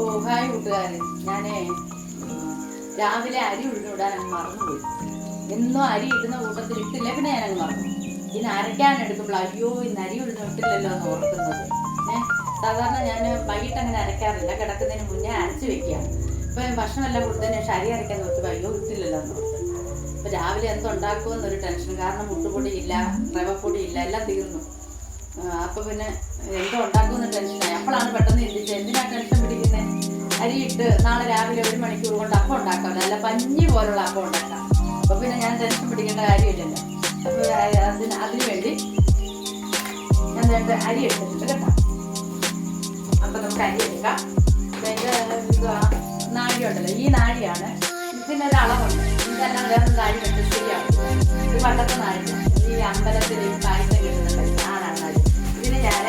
ഓ hi കൂട്ടുകാരെ ഞാനേ രാവിലെ അരി ഉഴുന്നിടാൻ അങ്ങ് മറന്നുപോയി. എന്നും അരി ഇടുന്ന കൂട്ടത്തിൽ ഇട്ടില്ല പിന്നെ ഞാൻ അങ്ങ് മറന്നു. ഇനി അരയ്ക്കാൻ എടുക്കുമ്പോൾ അയ്യോ ഇന്ന് അരി ഉഴുന്നിട്ടില്ലല്ലോ എന്ന് ഓർക്കുന്നത്. ഏഹ് സാധാരണ ഞാൻ വൈകിട്ട് അങ്ങനെ അരയ്ക്കാറില്ല കിടക്കുന്നതിന് മുന്നേ അരച്ച് വെക്കുകയാണ് ഇപ്പം ഭക്ഷണമെല്ലാം കൊടുത്തതിന് ശേഷം അരി അരയ്ക്കാൻ നോക്കുമ്പോൾ അയ്യോ ഇട്ടില്ലല്ലോ എന്ന് ഓർത്ത് ഇപ്പം രാവിലെ എന്തുണ്ടാക്കുമെന്നൊരു ടെൻഷൻ കാരണം മുട്ടുപൊടി ഇല്ല റവപ്പൊടി ഇല്ല എല്ലാം തീർന്നു. അപ്പൊ പിന്നെ എന്തോ ഉണ്ടാക്കുമെന്ന് ടെൻഷനായി അപ്പോഴാണ് പെട്ടെന്ന് ചിന്തിച്ചത് എന്തിനാ ടെൻഷൻ പിടിക്കുന്നത് അരിയിട്ട് നാളെ രാവിലെ ഒരു മണിക്കൂർ കൊണ്ട് അപ്പം ഉണ്ടാക്കാം. നല്ല പഞ്ഞി പോലുള്ള അപ്പം ഉണ്ടാക്കാം. അപ്പൊ പിന്നെ ഞാൻ ടെൻഷൻ പിടിക്കേണ്ട കാര്യമില്ലല്ലോ. അപ്പോൾ അതിന് അതിന് വേണ്ടി ഞാൻ രണ്ട് അരി എടുത്തിട്ടുണ്ട് കേട്ടോ. അപ്പൊ നമുക്ക് അരി എടുക്കാം. നാഴി ഉണ്ടല്ലോ ഈ നാഴിയാണ് ഇതിന്റെ ഒരു അളവുണ്ട്. ഇതെല്ലാം വേറെ നാഴി വെച്ച് ശരിയാണ് ഇത് പണ്ടത്തെ നാഴി. ഈ അമ്പലത്തിൽ പായസം കിട്ടുന്നുണ്ട് ആ നാഴി. ഇതിന് ഞാൻ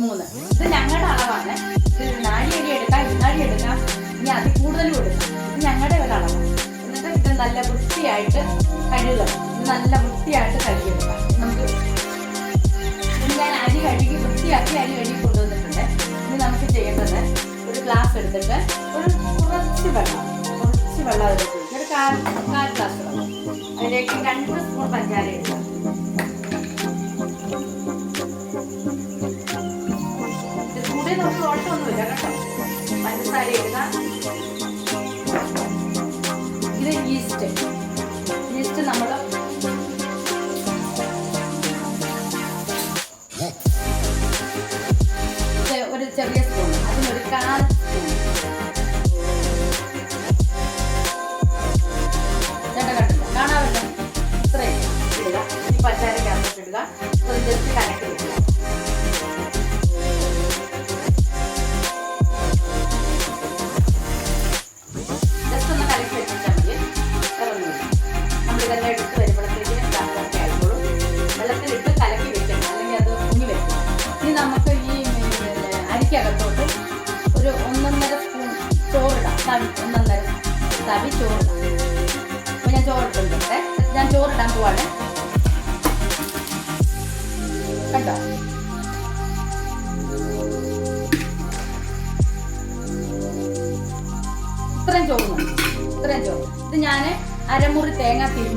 മൂന്ന്. ഇത് ഞങ്ങളുടെ അളവാണ്. ഇത് നാഴി എടുക്കാം ഇന്നാഴി എടുക്കാം ഇനി കൂടുതലും എടുക്കാം ഇത് ഞങ്ങളുടെ അളവാണ്. എന്നിട്ട് ഇത് നല്ല വൃത്തിയായിട്ട് കഴുകണം ഇത് നല്ല വൃത്തിയായിട്ട് കഴുകിയെടുക്കാം നമുക്ക് ഞാൻ അരി കഴുകി വൃത്തിയാക്കി അരി കഴുകി കൊണ്ടുവന്നിട്ടുണ്ട്. ഇനി നമുക്ക് ചെയ്യേണ്ടത് ഗ്ലാസ് എടുത്തിട്ട് ഒരു കുറച്ച് വെള്ളം കുറച്ച് വെള്ളം ഒഴിക്കുക. ഒരു കാൽ കാൽ ഗ്ലാസ് വെള്ളം. അതിലേക്ക് രണ്ട് സ്പൂൺ പഞ്ചാര ഇത് കൂടി നമുക്ക് കുഴപ്പമൊന്നുമില്ല കേട്ടോ. പഞ്ചസാര ഇടുക. ഇത് ഈസ്റ്റ് ഒരു ജസ്റ്റ്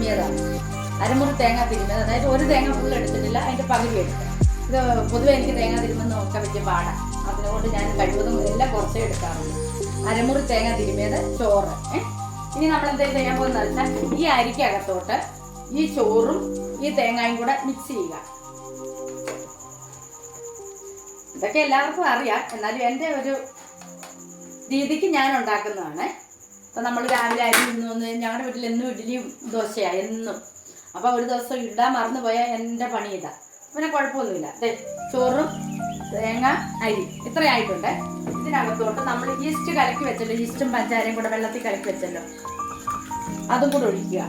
തിരുമിയതാണ് അരമുറി തേങ്ങ തിരുമിയത് അതായത് ഒരു തേങ്ങ ഫുൾ എടുത്തിട്ടില്ല അതിന്റെ പകുതി എടുക്കുക ഇത് പൊതുവെ എനിക്ക് തേങ്ങ തിരുമെന്ന് നോക്കാൻ വലിയ പാടാണ് അതിനോട് ഞാൻ കഴിവതും എല്ലാം കുറച്ചേ എടുക്കാറുള്ളൂ. അരമുറി തേങ്ങ തിരുമിയത് ചോറ് ഇനി നമ്മൾ എന്തെങ്കിലും ചെയ്യാൻ പോകുന്നത് വെച്ചാൽ ഈ അരിക്കകത്തോട്ട് ഈ ചോറും ഈ തേങ്ങയും കൂടെ മിക്സ് ചെയ്യുക. ഇതൊക്കെ എല്ലാവർക്കും അറിയാം. എന്നാലും എന്റെ ഒരു രീതിക്ക് ഞാൻ ഉണ്ടാക്കുന്നതാണ്. അപ്പം നമ്മൾ രാവിലെ അരി ഇന്ന് വന്ന് ഞങ്ങളുടെ വീട്ടിൽ എന്നും ഇഡ്ഡലിയും ദോശയാണ് എന്നും. അപ്പോൾ ഒരു ദിവസം ഇടാൻ മറന്നു പോയാൽ എന്റെ പണി ഇതാ. പിന്നെ കുഴപ്പമൊന്നുമില്ല അതെ ചോറും തേങ്ങ അരി ഇത്രയായിട്ടുണ്ട്. ഇതിനകത്തോട്ട് നമ്മൾ ഈസ്റ്റ് കലക്കി വെച്ചല്ലോ ഈസ്റ്റും പഞ്ചാരയും കൂടെ വെള്ളത്തിൽ കലക്കി വെച്ചല്ലോ. അതും കൂടെ ഒഴിക്കുക.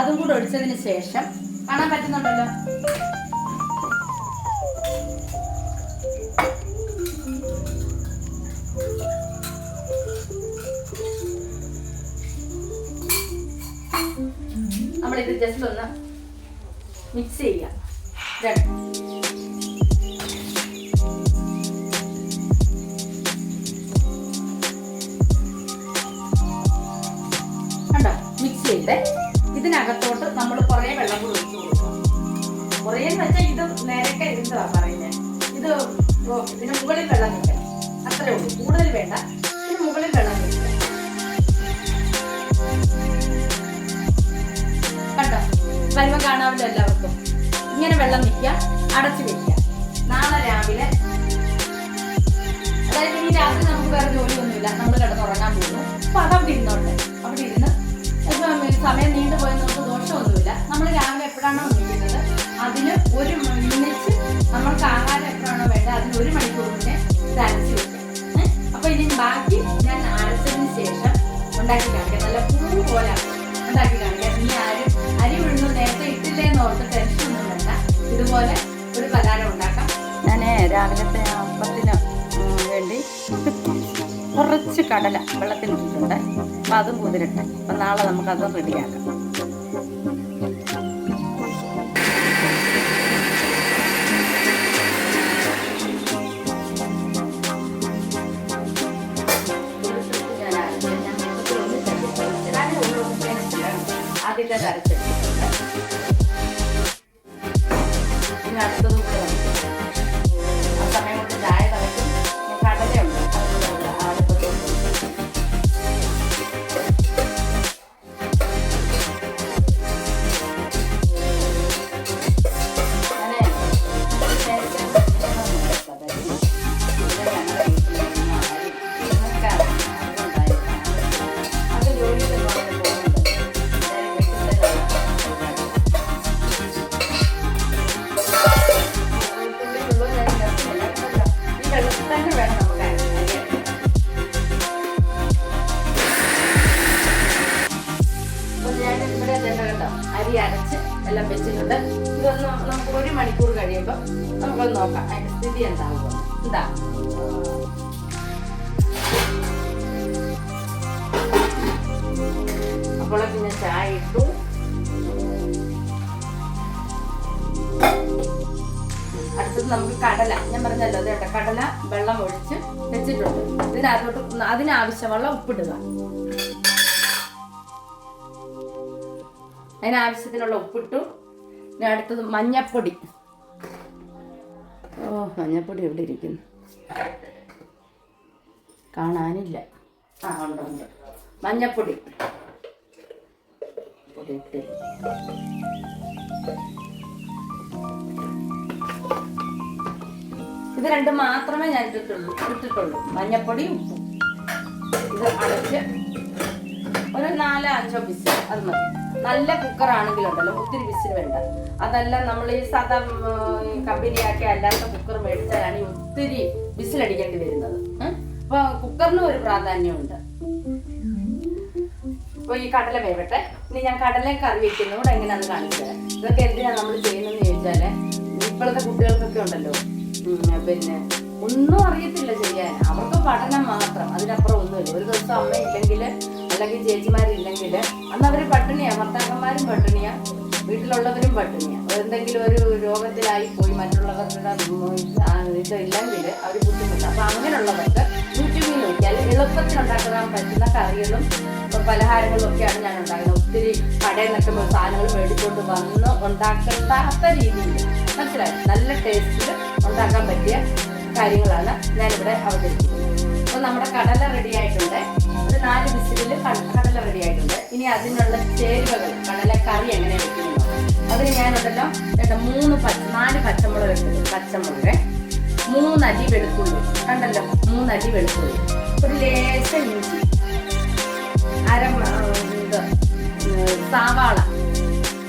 അതും കൂടെ ഒഴിച്ചതിന് ശേഷം കാണാൻ പറ്റുന്നുണ്ടല്ലോ? നമ്മളിത് ജസ്റ്റ് ഒന്ന് മിക്സ് ചെയ്യാം കണ്ടോ മിക്സ് ചെയ്ത് ഇതിനകത്തോട്ട് നമ്മൾ കുറേ വെള്ളം കൂടി ഒഴിച്ചു കൊടുക്കാം കുറേ എന്ന് വെച്ചാൽ ഇത് നേരൊക്കെ ഇരുന്നതാ പറയുന്നത് ഇത് ഇതിന് മുകളിൽ വെള്ളം നിൽക്കണം. അത്രേ ഉള്ളൂ. കൂടുതൽ വേണ്ട. വരുമ്പോ കാണാമല്ലോ എല്ലാവർക്കും. ഇങ്ങനെ വെള്ളം നിൽക്കുക അടച്ചു വെക്കുക. നാളെ രാവിലെ അതായത് ഈ രാത്രി നമുക്ക് വേറെ ജോലിയൊന്നുമില്ല. നമ്മൾ കിടന്നുറങ്ങാൻ പോകുന്നു. അപ്പൊ അതവിടെ ഇരുന്നോട്ടെ. അവിടെ ഇരുന്ന് സമയം നീണ്ടു പോയി നമുക്ക് ദോഷമൊന്നുമില്ല. നമ്മൾ രാവിലെ എപ്പോഴാണോ നിൽക്കുന്നത് അതിന് ഒരു മിനിറ്റ് നമ്മൾക്ക് ആഹാരം എപ്പോഴാണോ വേണ്ടത് അതിന് ഒരു മണിക്കൂർ മുന്നേ ഇത് വെക്കുക? അപ്പൊ ഇനി ബാക്കി ഞാൻ അരച്ചതിന് ശേഷം ഉണ്ടാക്കി കാണിക്കാം. നല്ല പൂ പോലെ ഉണ്ടാക്കി കാണിക്കാം. നീ ആരും ഓർത്ത് ടെൻഷൻ ഇതുപോലെ ഒരു പലഹാരം ഉണ്ടാക്കാം. ഞാൻ രാവിലത്തെ അപ്പത്തിന് വേണ്ടി കുറച്ച് കടല വെള്ളത്തിലിട്ടിട്ടുണ്ട് അപ്പം അതും കുതിരട്ടെ അപ്പം നാളെ നമുക്കത് റെഡിയാക്കാം. വെച്ചിട്ടുണ്ട്. ഇതിനകത്തോട്ട് അതിനാവശ്യമുള്ള ഉപ്പിടുക. അതിനാവശ്യത്തിനുള്ള ഉപ്പിട്ടു. ഇനി അടുത്തത് മഞ്ഞപ്പൊടി. ഓ മഞ്ഞപ്പൊടി എവിടെ ഇരിക്കുന്നു? കാണാനില്ല. ആ ഉണ്ട്. മഞ്ഞപ്പൊടി. പൊടി ഇട്ട്. ഇത് രണ്ടും മാത്രമേ ഞാൻ ഇട്ടിട്ടുള്ളൂ ഇട്ടിട്ടുള്ളൂ. മഞ്ഞപ്പൊടി ഉപ്പും. ഇത് അടച്ച് ഒരു നാലോ അഞ്ചോ വിസിൽ അത് മതി. നല്ല കുക്കർ ആണെങ്കിലുണ്ടല്ലോ ഒത്തിരി വിസിൽ വേണ്ട. അതല്ല നമ്മൾ ഈ സാധാ കമ്പനിയാക്കി അല്ലാത്ത കുക്കർ മേടിച്ചാലാണ് ഈ ഒത്തിരി വിസിലടിക്കേണ്ടി വരുന്നത്. അപ്പൊ കുക്കറിനും ഒരു പ്രാധാന്യമുണ്ട്. അപ്പൊ ഈ കടല വേവട്ടെ. ഇനി ഞാൻ കടലയും കറി വെക്കുന്നതുകൊണ്ട് എങ്ങനെയാണെന്ന് കാണിച്ചു തരാം. ഇതൊക്കെ എന്തിനാണ് നമ്മൾ ചെയ്യുന്നതെന്ന് ചോദിച്ചാൽ ഇപ്പോഴത്തെ കുട്ടികൾക്കൊക്കെ ഉണ്ടല്ലോ. പിന്നെ ഒന്നും അറിയത്തില്ല ചെയ്യാൻ അവർക്ക് പഠനം മാത്രം അതിനപ്പുറം ഒന്നുമില്ല. ഒരു ദിവസം അമ്മ ഇല്ലെങ്കിൽ അല്ലെങ്കിൽ ചേച്ചിമാരില്ലെങ്കിൽ അന്ന് അവർ പട്ടിണിയാ. ഭർത്താക്കന്മാരും പട്ടിണിയാ. വീട്ടിലുള്ളവരും പട്ടിണിയാ. എന്തെങ്കിലും ഒരു രോഗത്തിലായി പോയി മറ്റുള്ളവരുടെ ഇതില്ലെങ്കിൽ അവർ ബുദ്ധിമുട്ട്. അപ്പൊ അങ്ങനെയുള്ളവർക്ക് യൂട്യൂബിൽ നോക്കിയാൽ എളുപ്പത്തിൽ ഉണ്ടാക്കാൻ പറ്റുന്ന കറികളും പലഹാരങ്ങളും ഒക്കെയാണ് ഞാൻ ഉണ്ടാക്കുന്നത് ഒത്തിരി കടയിൽ നിൽക്കുമ്പോൾ സാധനങ്ങൾ മേടിച്ചുകൊണ്ട് വന്ന് ഉണ്ടാക്കാത്ത രീതിയിൽ മനസ്സിലായി? നല്ല ടേസ്റ്റിൽ ഉണ്ടാക്കാൻ പറ്റിയ കാര്യങ്ങളാണ് ഞാനിവിടെ അവതരിപ്പിക്കുന്നത്. അപ്പോൾ നമ്മുടെ കടല റെഡി ആയിട്ടുണ്ട്. ഒരു നാല് വിസിലിൽ കടല റെഡി ആയിട്ടുണ്ട്. ഇനി അതിനുള്ള ചേരുവകൾ കടല കറി എങ്ങനെ വെക്കുന്നു? അതിന് ഞാനുണ്ടല്ലോ രണ്ട് മൂന്ന് പച്ച നാല് പച്ചമുളക് വെക്കുന്നു പച്ചമുളക്. മൂന്നരി വെളുത്തുള്ളി. കണ്ടല്ലോ? മൂന്നരി വെളുത്തുള്ളി. ഒരു ലേശം ഇഞ്ചി. അര ഇത് സവാള.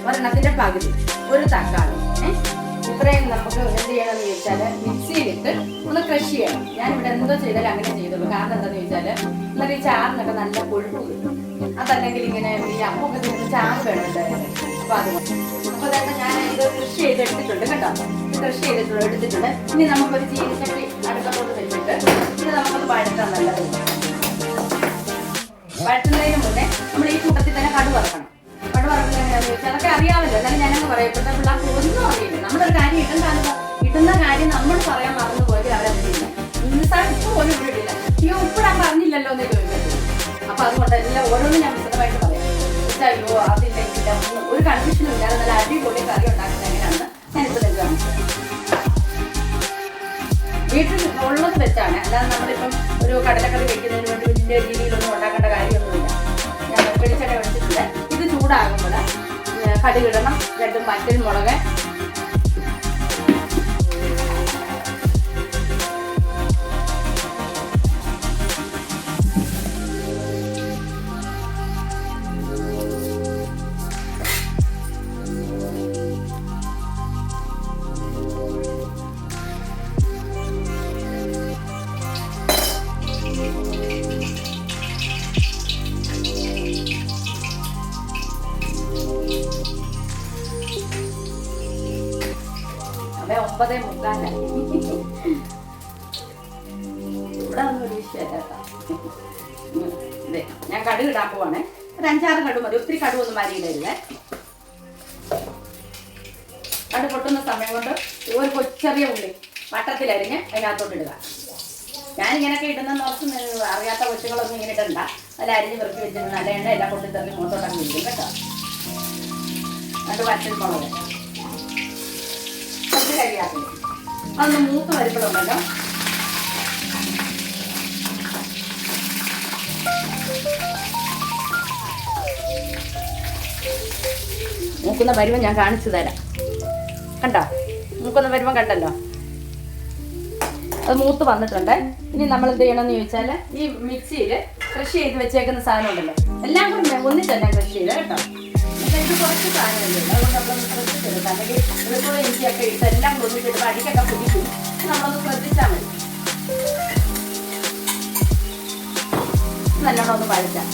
ഒരെണ്ണത്തിന്റെ പകുതി. ഒരു തക്കാളി. ഏ? ഇത്രയും നമുക്ക് എന്ത് ചെയ്യണം എന്ന് ചോദിച്ചാൽ മിക്സിയിലിട്ട് ഒന്ന് ക്രഷ് ചെയ്യണം. ഞാൻ ഇവിടെ എന്തോ ചെയ്താലും അങ്ങനെ ചെയ്തുള്ളൂ കാരണം എന്താന്ന് ചോദിച്ചാൽ എന്നിട്ട് ഈ ചാറിനൊക്കെ നല്ല കൊഴുപ്പ് കിട്ടും. അതല്ലെങ്കിൽ ഇങ്ങനെ ഈ അപ്പൊക്കെ തിന്നുന്ന ചാറ് വേണം അപ്പൊ അത് അപ്പൊ തന്നെ ഞാൻ ഇത് കൃഷി ചെയ്തെടുത്തിട്ടുണ്ട് കേട്ടോ. കൃഷി ചെയ്തിട്ടുണ്ട് എടുത്തിട്ടുണ്ട്. ഇനി നമുക്കൊരു ചീനിച്ചട്ടി അടുക്കത്തോട്ട് വെച്ചിട്ട് ഇത് നമുക്കൊന്ന് വഴറ്റാൻ നല്ലത്. വഴറ്റുന്നതിന് മുന്നേ നമ്മൾ ഈ കൂട്ടത്തിൽ തന്നെ കടു അതൊക്കെ അറിയാമല്ലോ. എന്നാലും ഞാനങ്ങ് പറയാം പിള്ളേർക്ക് ഒന്നും അറിയില്ല. നമ്മളൊരു കാര്യം ഇടുന്ന ഇടുന്ന കാര്യം നമ്മൾ പറയാൻ മറന്നു പോയി അവരറിയില്ല നിസ്സാരം ഉപ്പ് പോലും ഇവിടെ ഇടില്ല ഈ ഉപ്പിടാൻ പറഞ്ഞില്ലല്ലോ എന്ന് ചോദിക്കുന്നത് അപ്പൊ അതുകൊണ്ട് എല്ലാം ഞാൻ വിശദമായിട്ട് പറയാം. ഇതില്ല ഒന്നും ഒരു കൺഫ്യൂഷനും ഇല്ലാതെ നല്ല അടിപൊളി കറി ഉണ്ടാക്കുന്നത് എങ്ങനെയാണെന്ന് ഞാനിപ്പോൾ നിങ്ങൾക്ക് കാണിച്ചു തരാം. വീട്ടിൽ ഉള്ളത് വെച്ചാണ്. അല്ലാതെ നമ്മളിപ്പം ഒരു കടലക്കറി വെക്കുന്നതിന് വേണ്ടി വലിയ രീതിയിലൊന്നും ഉണ്ടാക്കേണ്ട കാര്യമൊന്നുമില്ല. ഞാൻ വെളിച്ചെണ്ണ വെച്ചിട്ടുണ്ട് ഇത് ചൂടാകുമ്പോൾ കടുകിടണം രണ്ട് മറ്റൽ മുളക് ഒമ്പതേ മുക്കാലായി ഇവിടെ ഒന്നും ഒരു വിഷയമല്ല ഞാൻ കടുക് ഇടാൻ പോവാണേ. ഒരു അഞ്ചാറ് കടു മതി. ഒത്തിരി കടു കടുവൊന്നും വാരിയിടരുതേ കടു പൊട്ടുന്ന സമയം കൊണ്ട് ഒരു കൊച്ചെറിയ ഉള്ളി വട്ടത്തിലരിഞ്ഞ് അതിനകത്തോട്ട് ഇടുക. ഞാൻ ഇങ്ങനെയൊക്കെ ഇടുന്നെന്ന് ഓർത്ത് അറിയാത്ത കൊച്ചുകളൊന്നും ഇങ്ങനെ ഇടണ്ട. അതിൽ അരിഞ്ഞ് വെറുക്കി വെച്ചിട്ട് നല്ല എണ്ണ എല്ലാം കൊണ്ടു മുഖത്തോട്ടങ്ങ് ഇരിക്കും. കേട്ടോ. അത് വറ്റൽ മുളക്. കുറച്ച് അതൊന്ന് മൂത്ത് വരുമ്പോഴുണ്ടല്ലോ. മൂക്കുന്ന പരുവം ഞാൻ കാണിച്ചു തരാം. കണ്ടോ? മൂക്കുന്ന പരുവം കണ്ടല്ലോ. അത് മൂത്ത് വന്നിട്ടുണ്ട്. ഇനി നമ്മൾ എന്ത് ചെയ്യണമെന്ന് ചോദിച്ചാൽ ഈ മിക്സിയിൽ കൃഷി ചെയ്ത് വെച്ചേക്കുന്ന സാധനം ഉണ്ടല്ലോ. എല്ലാം കൂടെ ഒന്നിച്ചല്ല കൃഷി ചെയ്ത് കേട്ടോ? ഇത് കുറച്ച് സാധനമല്ലേ. അതുകൊണ്ട് നമ്മളൊന്ന് ശ്രദ്ധിച്ചെടുക്കാം. അല്ലെങ്കിൽ വെളുത്തുള്ളി എനിക്കൊക്കെ ഇട്ട് എല്ലാം അടിക്കൊക്കെ പിടിക്കും നമ്മളൊന്ന് ശ്രദ്ധിച്ചാൽ മതി. നല്ലോണം ഒന്ന് പഴിച്ചാൽ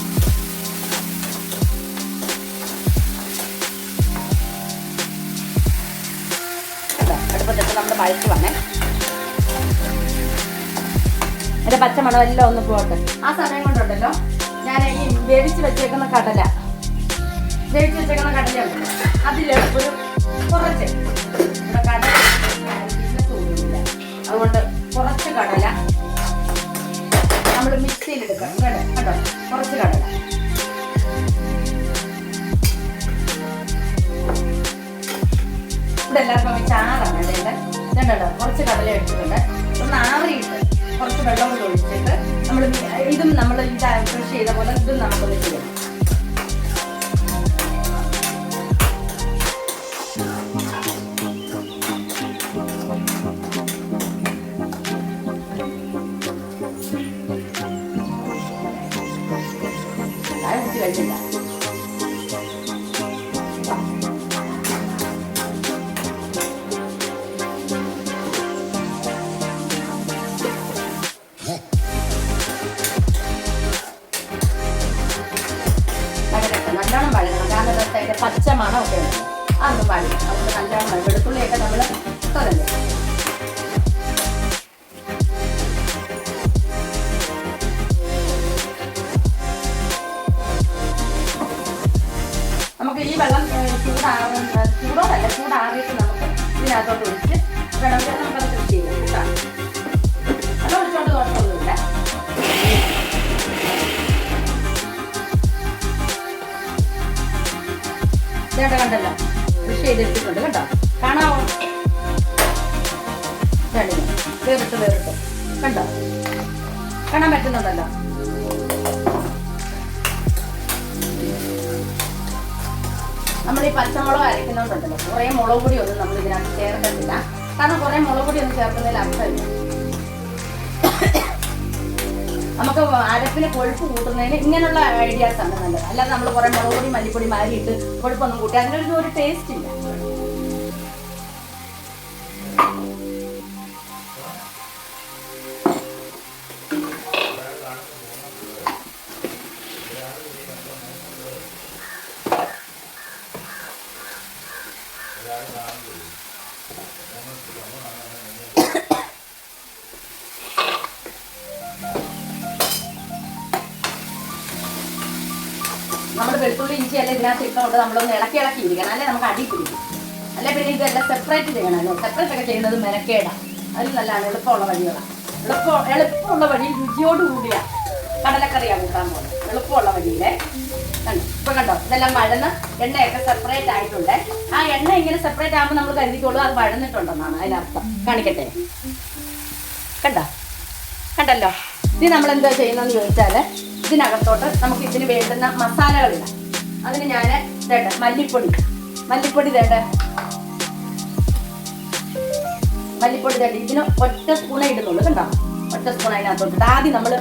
നമ്മൾ പച്ചമണം എല്ലാം ഒന്ന് പോകട്ടെ ആ സമയം കൊണ്ടുണ്ടല്ലോ. ഞാൻ ഈ വേവിച്ച് വെച്ചേക്കുന്ന കടല. വേവിച്ച് വെച്ചേക്കണ കടലാണ് അതിലെപ്പോഴും കുറച്ച്. നമ്മുടെ കടല തോന്നുന്നില്ല അതുകൊണ്ട് കുറച്ച് കടല നമ്മൾ മിക്സിയിൽ എടുക്കണം കേട്ടോ കേട്ടോ കുറച്ച് കടല. ഇവിടെ എല്ലാവർക്കും ചാറാണ് അതിന്റെ രണ്ടോ കുറച്ച് കടല എടുത്തിട്ടുണ്ട്. ഒന്ന് ആറിയിട്ട് കുറച്ച് വെള്ളം കൂടി ഒഴിച്ചിട്ട് നമ്മൾ ഇതും നമ്മൾ ഇത് കൃഷി ചെയ്ത പോലെ നമ്മൾ ഈ പച്ചമുളക് അരയ്ക്കുന്നതുകൊണ്ടല്ലോ കുറേ മുളക് പൊടി ഒന്നും നമ്മൾ ഇതിനകത്ത് ചേർക്കത്തില്ല. കാരണം കുറേ മുളക് പൊടി ഒന്നും ചേർക്കുന്നതിൽ അർത്ഥമില്ല. നമുക്ക് അരപ്പിന് കൊഴുപ്പ് കൂട്ടുന്നതിന് ഇങ്ങനെയുള്ള ഐഡിയാസ് ആണ് നല്ലത്. അല്ലാതെ നമ്മൾ കുറേ മുളക് പൊടി മല്ലിപ്പൊടി മാരിയിട്ട് കൊഴുപ്പൊന്നും കൂട്ടി അതിനൊരു ഒരു ടേസ്റ്റ് ഇല്ല. വെളുത്തുള്ളി ഇഞ്ചി അല്ലെ ഇതിനകത്ത് ഇട്ടുകൊണ്ട് നമ്മളൊന്ന് ഇളക്കി ഇളക്കി ഇരിക്കണം. അല്ലെ? നമുക്ക് അടി പിടിക്കും. അല്ലെ? പിന്നെ ഇതെല്ലാം സെപ്പറേറ്റ് ചെയ്യണമല്ലോ സെപ്പറേറ്റ് ഒക്കെ ചെയ്യുന്നത് മെനക്കേടാണ് അതിൽ നല്ലതാണ്. എളുപ്പമുള്ള വഴികളാണ് എളുപ്പം എളുപ്പമുള്ള വഴി രുചിയോട് കൂടിയ കടലക്കറിയാ കൂട്ടാൻ പോകുന്നത്. എളുപ്പമുള്ള വഴിയിലെ. ഇപ്പൊ കണ്ടോ? ഇതെല്ലാം വഴന്ന് എണ്ണയൊക്കെ സെപ്പറേറ്റ് ആയിട്ടുണ്ട്. ആ എണ്ണ ഇങ്ങനെ സെപ്പറേറ്റ് ആകുമ്പോൾ നമ്മൾ കരുതിക്കോളൂ അത് വഴന്നിട്ടുണ്ടെന്നാണ് അതിനർത്ഥം. കാണിക്കട്ടെ? കണ്ടോ? കണ്ടല്ലോ? ഇനി നമ്മൾ എന്താ ചെയ്യുന്നതെന്ന് ചോദിച്ചാൽ ഇതിനകത്തോട്ട് നമുക്ക് ഇതിന് വേണ്ടുന്ന മസാലകളിടാം. അതിന് ഞാൻ ഇതേട്ടെ മല്ലിപ്പൊടി. മല്ലിപ്പൊടി ഇതേട്ടെ മല്ലിപ്പൊടി തേട്ടെ. ഇതിന് ഒറ്റ സ്പൂണേ ഇടുന്നുള്ളൂ കണ്ടോ ഒറ്റ സ്പൂൺ അതിനകത്തോട്ട് ആദ്യം നമ്മൾ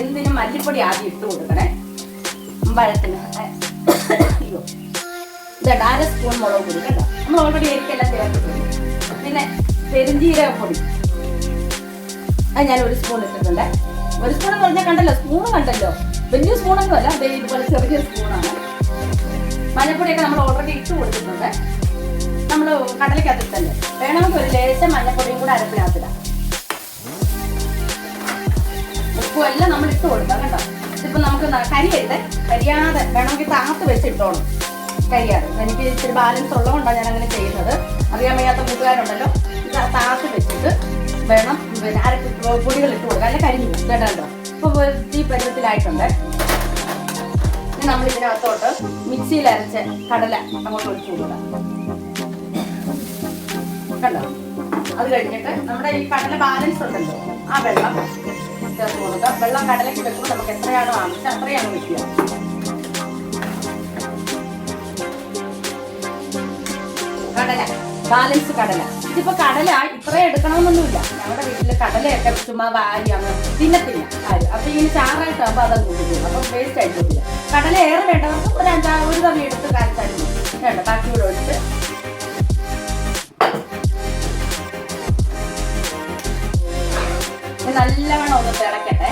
എന്തിനും മല്ലിപ്പൊടി ആദ്യം ഇട്ട് കൊടുക്കണേ. വഴത്തിന് അയ്യോ. ഇതേട്ടെ അര സ്പൂൺ മുളക് പൊടി കേട്ടോ. നമ്മൾ ഓൾറെഡി എരിക്കെല്ലാം ചേർത്തിട്ടുണ്ട് പിന്നെ പെരുംജീരകപ്പൊടി അത് ഞാൻ ഒരു സ്പൂൺ ഇട്ടിട്ടുണ്ട്. ഒരു സ്പൂൺ എന്ന് പറഞ്ഞാൽ കണ്ടല്ലോ സ്പൂൺ കണ്ടല്ലോ. വലിയ സ്പൂണൊന്നും അല്ല ഇതുപോലെ ചെറിയ സ്പൂണാണ്. മഞ്ഞപ്പൊടിയൊക്കെ നമ്മൾ ഓൾറെഡി ഇട്ട് കൊടുത്തിട്ടുണ്ട്. നമ്മൾ കടലക്കകത്തിട്ടല്ലേ? വേണമെങ്കിൽ ഒരു ലേശം മഞ്ഞപ്പൊടിയും കൂടെ അരപ്പിനകത്തിടാം. ഉപ്പ് എല്ലാം നമ്മൾ ഇട്ട് കൊടുക്കാം കേട്ടോ. ഇതിപ്പോ നമുക്ക് കരിയരുത് കരിയാതെ വേണമെങ്കിൽ താത്ത് വെച്ച് ഇട്ടോണം. കരിയാതെ. എനിക്ക് ഇച്ചിരി ബാലൻസ് ഉള്ളതുകൊണ്ടാണ് ഞാൻ അങ്ങനെ ചെയ്യുന്നത്. അറിയാൻ വയ്യാത്ത കൂട്ടുകാരുണ്ടല്ലോ. ഇത് താത്ത് വെച്ചിട്ട് വേണം പിന്നെ അര പൊടികൾ ഇട്ട് കൊടുക്കുക അല്ലെങ്കിൽ കരിഞ്ഞു. കേട്ടോ ഇപ്പൊ ഈ പരുവത്തിലായിട്ടുണ്ട്. ഇനി നമ്മൾ ഇതിനകത്തോട്ട് മിക്സിയിൽ അരച്ച കടല അങ്ങോട്ട് ഒഴിച്ചു കൊടുക്കാം കണ്ടോ? അത് കഴിഞ്ഞിട്ട് നമ്മുടെ ഈ കടല ബാലൻസ് ഉണ്ടല്ലോ ആ വെള്ളം ചേർത്ത് കൊടുക്കാം വെള്ളം കടലയ്ക്ക് വെക്കുമ്പോൾ നമുക്ക് എത്രയാണോ ആവശ്യം അത്രയാണ് വെക്കുക. കടല ബാലൻസ് കടല. ഇതിപ്പോ കടല ഇത്രയും എടുക്കണമെന്നൊന്നുമില്ല. ഞങ്ങളുടെ വീട്ടിൽ കടലയൊക്കെ ചുമ്മാ വാരി അങ്ങ് തിന്നത്തില്ല ആരും. അപ്പൊ ഇങ്ങനെ ചാറായിട്ടാകുമ്പോ അതങ്ങ് കൂട്ടിക്കും അപ്പൊ വേസ്റ്റ് ആയിട്ടില്ല കടല ഏറെ വേണ്ടവർക്ക് ഒരു അഞ്ചാ ഒരു തവണ എടുത്ത് കാലത്തായിരുന്നു വേണ്ട ബാക്കി കൂടെ ഒഴിച്ച്. നല്ലവണ്ണം ഒന്ന് തിളക്കട്ടെ.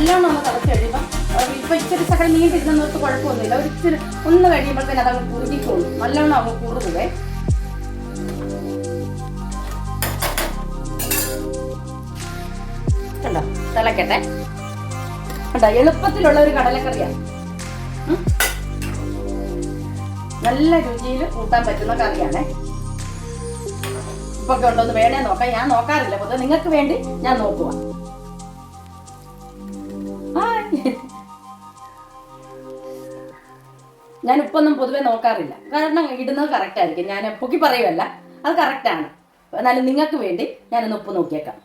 നല്ലോണം ഒന്ന് തിളച്ച് കഴിയുമ്പോൾ ഇപ്പൊ ഇച്ചിരി സകലം നീണ്ടിരുന്നവർക്ക് കുഴപ്പമൊന്നുമില്ല. ഒരു ഇച്ചിരി ഒന്ന് കഴിയുമ്പോൾ കഴിയുമ്പോഴത്തേന് അതങ്ങ് കുറുകിക്കോളും. നല്ലോണം അങ്ങ് കുറുകുവേ. കണ്ടോ? തിളക്കട്ടെ. കണ്ടോ? എളുപ്പത്തിലുള്ള ഒരു കടലക്കറിയാണ്. നല്ല രുചിയിൽ കൂട്ടാൻ പറ്റുന്ന കറിയാണേ. ഉണ്ടോ? എന്ന് വേണേ നോക്കാം. ഞാൻ നോക്കാറില്ല. പൊതുവെ നിങ്ങൾക്ക് വേണ്ടി ഞാൻ നോക്കുക ഞാൻ ഉപ്പൊന്നും പൊതുവെ നോക്കാറില്ല. കാരണം ഇടുന്നത് കറക്റ്റ് ആയിരിക്കും. ഞാൻ പൊക്കി പറയുമല്ല അത് കറക്റ്റാണ് എന്നാലും നിങ്ങൾക്ക് വേണ്ടി ഞാനൊന്ന് ഉപ്പ് നോക്കിയേക്കാം.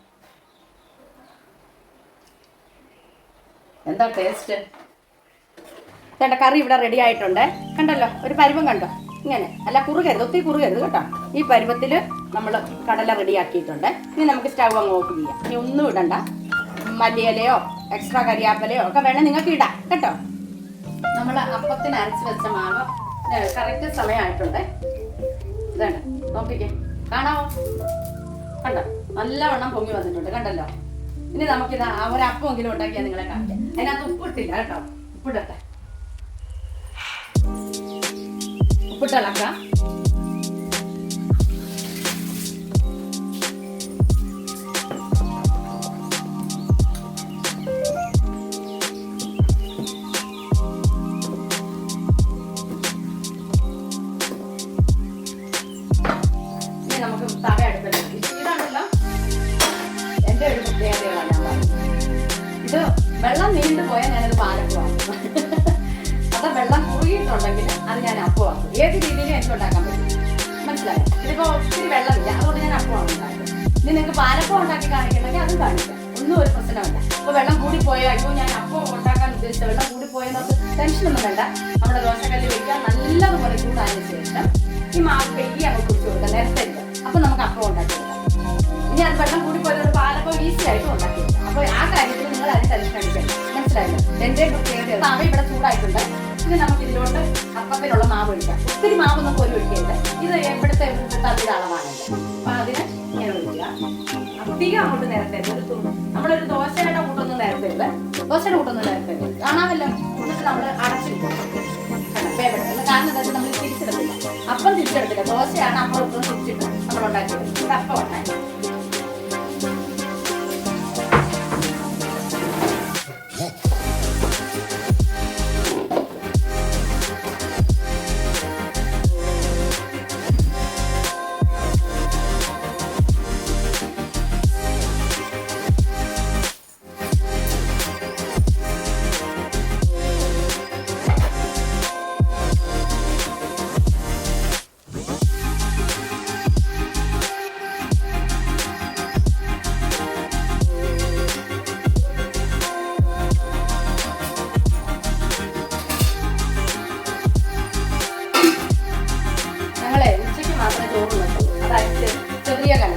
എന്താ ടേസ്റ്റ് ചേട്ടാ കറി ഇവിടെ റെഡി ആയിട്ടുണ്ട്. കണ്ടല്ലോ? ഒരു പരുവം കണ്ടോ? ഇങ്ങനെ. അല്ല കുറുകരുത്. ഒത്തിരി കുറുകരുത് കേട്ടോ. ഈ പരുവത്തിൽ നമ്മൾ കടല റെഡിയാക്കിയിട്ടുണ്ട് ഇനി നമുക്ക് സ്റ്റവ് അങ്ങ് ഓഫ് ചെയ്യാം. ഇനി ഒന്നും ഇടണ്ട. മല്ലിയിലയോ എക്സ്ട്രാ കരിയാപ്പലയോ ഒക്കെ വേണേൽ നിങ്ങൾക്ക് ഇടാം കേട്ടോ? നമ്മൾ അപ്പത്തിന് അരച്ച് വെച്ച മാവ് കറക്റ്റ് സമയമായിട്ടുണ്ട്. ഇതാണ് നോക്കിക്കേ. കാണാവോ? കണ്ടോ? നല്ലവണ്ണം പൊങ്ങി വന്നിട്ടുണ്ട് കണ്ടല്ലോ? ഇനി നമുക്കിത് ആ ഒരു അപ്പമെങ്കിലും ഉണ്ടാക്കിയാൽ നിങ്ങളെ കാണിക്കാം. അതിനകത്ത് ഉപ്പിട്ടില്ല കേട്ടോ? ഉപ്പിടട്ടെ. ഉപ്പിട്ടലക്കാം ഒന്നും ഒരു പ്രശ്നമില്ല. അപ്പൊ വെള്ളം കൂടി പോയോ അയ്യോ ഞാൻ അപ്പം ഉണ്ടാക്കാൻ ഉദ്ദേശിച്ച വെള്ളം കൂടി പോയെന്ന് ടെൻഷൻ ഒന്നും വേണ്ട. നമ്മുടെ ദോശക്കല്ല് വെക്കുക നല്ലതുപോലെ ചൂടായതിനു ശേഷം ഈ മാവ് പെയ്യി അങ്ങ് കുടിച്ചു കൊടുക്കുക നേരത്തെ. അപ്പൊ നമുക്ക് അപ്പം ഉണ്ടാക്കി കൊടുക്കാം. ഇനി അത് വെള്ളം കൂടി പോയത് പാലപ്പം ഈസി ആയിട്ട് ഉണ്ടാക്കി അപ്പൊ ആ കാര്യത്തിൽ നിങ്ങൾ അതിന് ടെൻഷൻ അടിക്കണം മനസ്സിലായില്ല? എന്റെ പ്രത്യേകത മാവ് ഇവിടെ ചൂടായിട്ടുണ്ട്. ഇനി നമുക്ക് ഇതിലോട്ട് അപ്പത്തിനുള്ള മാവ് ഒഴിക്കാം. ഒത്തിരി മാവ് നമുക്ക് പോലും ഒഴിക്കരുത്. ഇത് എവിടുത്തെ തവിയുടെ അളവാണല്ലോ അപ്പൊ അതിന് ഇങ്ങനെ ഒഴിക്കുക. അധികം അങ്ങോട്ട് നിരത്തരുത് നമ്മളൊരു ദോശയുടെ കൂട്ടൊന്നും നിരത്തരുത് ദോശയുടെ കൂട്ടൊന്നും നിരത്തരുത് കാണാമല്ലോ എന്നിട്ട് നമ്മൾ വേവട്ടെ കാരണം എന്താ നമ്മൾ തിരിച്ചെടുത്തില്ല. അപ്പം തിരിച്ചെടുത്തില്ല. ദോശയാണ് അപ്പം തിരിച്ചിട്ട് നമ്മൾ ഉണ്ടാക്കിയത്. അപ്പം ഉണ്ടാക്കി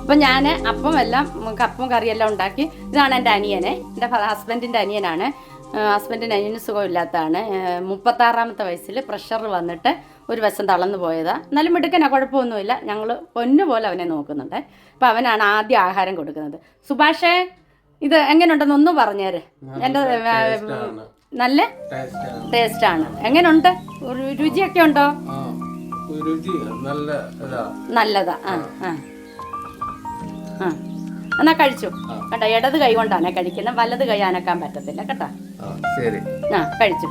അപ്പം ഞാൻ അപ്പം എല്ലാം കപ്പും കറിയെല്ലാം ഉണ്ടാക്കി. ഇതാണ് എന്റെ അനിയനെ. എന്റെ ഹസ്ബൻഡിന്റെ അനിയനാണ്. ഹസ്ബൻഡിന് അനിയന് സുഖമില്ലാത്തതാണ്. മുപ്പത്തി മുപ്പത്താറാമത്തെ വയസ്സിൽ പ്രഷർ വന്നിട്ട് ഒരു വശം തളർന്നു പോയതാ. എന്നാലും മിടുക്കനാ കുഴപ്പമൊന്നുമില്ല. ഞങ്ങൾ പൊന്നുപോലെ അവനെ നോക്കുന്നുണ്ട്. അപ്പം അവനാണ് ആദ്യം ആഹാരം കൊടുക്കുന്നത്. സുഭാഷേ ഇത് എങ്ങനെയുണ്ടെന്ന് ഒന്നും പറഞ്ഞേര്. എന്റെ നല്ല ടേസ്റ്റാണ് എങ്ങനെയുണ്ട് രുചിയൊക്കെ ഉണ്ടോ? നല്ലതാ. ആ ആ. ആ. എന്നാ കഴിച്ചു? കേട്ടോ ഇടത് കൈ കൊണ്ടാണ് കഴിക്കുന്നത്. വലത് കൈ അനക്കാൻ പറ്റത്തില്ല. കേട്ടോ? ശരി. ആ കഴിച്ചു.